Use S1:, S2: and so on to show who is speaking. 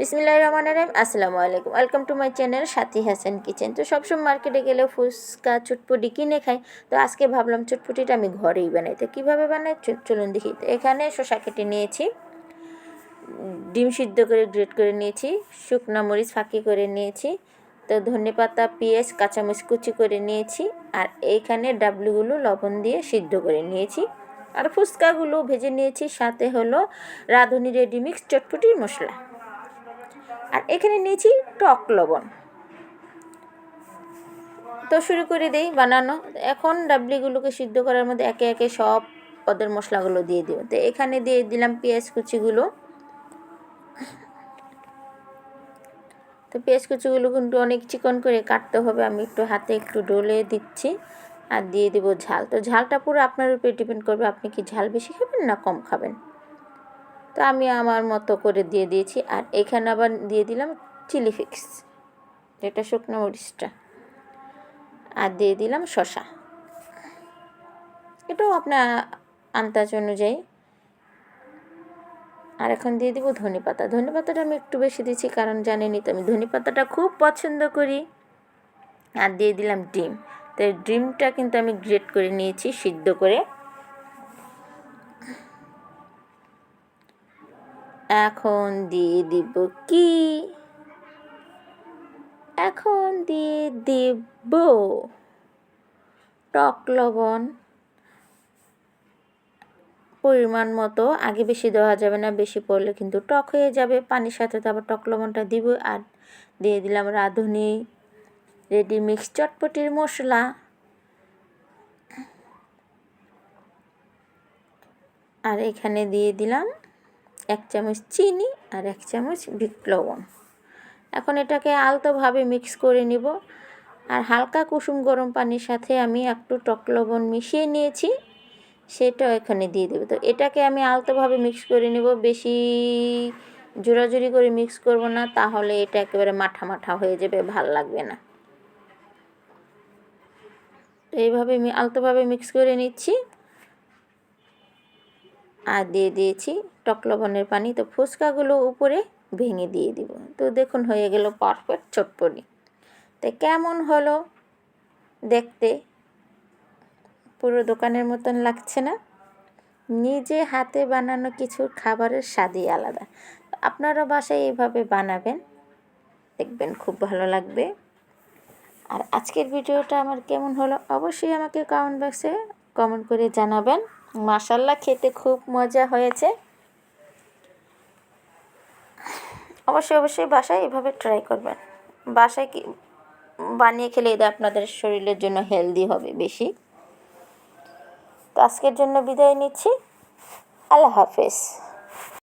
S1: বিসমিল্লাহ রহমান রহিম। আসসালামু আলাইকুম। Welcome to my channel Sathi Hasan kitchen তো সবসময় মার্কেটে গেলে ফুচকা, চুটপুটি কিনে খাই। তো আজকে ভাবলাম চুটপুটিটা আমি ঘরেই বানাই। তো কীভাবে বানাই? চলুন দেখি। তো এখানে শসা কেটে নিয়েছি। ডিম সিদ্ধ করে, গ্রেট করে নিয়েছি। শুকনো মরিচ ফাঁকি করে নিয়েছি। তো ধনে পাতা, পেঁয়াজ, কাঁচামরিচ কুচি করে নিয়েছি। আর এইখানে ডাবলুগুলো লবণ দিয়ে সিদ্ধ করে নিয়েছি। আর ফুচকাগুলো ভেজে নিয়েছি। সাথে হলো রাঁধুনি রেডিমিক্স চটপটির মশলা। আর এখানে নিয়েছি টক লবণ। তো শুরু করে দেই বানানো। এখন ডাবলিগুলোকে সিদ্ধ করার মধ্যে একে একে সব পদের মশলাগুলো দিয়ে দিব তো এখানে দিয়ে দিলাম পেঁয়াজ কুচিগুলো। তো পেঁয়াজ কুচিগুলো কিন্তু অনেক চিকন করে কাটতে হবে। আমি একটু হাতে একটু ডলে দিচ্ছি আর দিয়ে দিব ঝাল। তো ঝালটা পুরো আপনার উপরে ডিপেন্ড করবে আপনি কি ঝাল বেশি খাবেন না কম খাবেন। তো আমি আমার মতো করে দিয়ে দিয়েছি আর এখানে আবার দিয়ে দিলাম চিলি ফিক্স যেটা শুকনো মরিচটা। আর দিয়ে দিলাম শশা এটাও আপনার আন্দাজ অনুযায়ী। আর এখন দিয়ে দিব ধনে পাতা ধনে পাতাটা আমি একটু বেশি দিচ্ছি কারণ জানেনই তো আমি ধনে পাতাটা খুব পছন্দ করি। আর দিয়ে দিলাম ডিম। তো ডিমটা কিন্তু আমি গ্রেট করে নিয়েছি সিদ্ধ করে। এখন দিয়ে দিব কি? এখন দিয়ে দেব টক লবণ। পরিমাণ মতো, আগে বেশি দেওয়া যাবে না, বেশি পড়লে কিন্তু টক হয়ে যাবে। পানির সাথে তো আবার টক লবণটা দিব। আর দিয়ে দিলাম রাঁধুনি, রেডি মিক্স, চটপটির মশলা। আর এখানে দিয়ে দিলাম এক চামচ চিনি আর এক চামচ লবণ। এখন এটাকে আলতোভাবে মিক্স করে নিব। আর হালকা কুসুম গরম পানির সাথে আমি একটু টক লবণ মিশিয়ে নিয়েছি, সেটাও এখানে দিয়ে দেবো। তো এটাকে আমি আলতোভাবে মিক্স করে নেব। বেশি জোরাজুরি করে মিক্স করব না, তাহলে এটা একেবারে মাঠা মাঠা হয়ে যাবে, ভালো লাগবে না। তো এইভাবে আলতোভাবে মিক্স করে নিচ্ছি। আর দিয়ে দিয়েছি টক লবণের পানি। তো ফুচকাগুলো উপরে ভেঙে দিয়ে দিব। তো দেখুন হয়ে গেল পারফেক্ট চটপটি। তো কেমন হলো দেখতে? পুরো দোকানের মতন লাগছে না? নিজে হাতে বানানো কিছু খাবারের স্বাদই আলাদা। আপনারা বাসায় এইভাবে বানাবেন, দেখবেন খুব ভালো লাগবে। আর আজকের ভিডিওটা আমার কেমন হলো অবশ্যই আমাকে কমেন্ট বক্সে কমেন্ট করে জানাবেন। মাসাল্লাহ খেতে খুব মজা হয়েছে। অবশ্যই অবশ্যই বাসায় এভাবে ট্রাই করবেন। বাসায় কি বানিয়ে খেলে এটা আপনাদের শরীরের জন্য হেলদি হবে বেশি। তো আজকের জন্য বিদায় নিচ্ছি। আল্লাহ হাফেজ।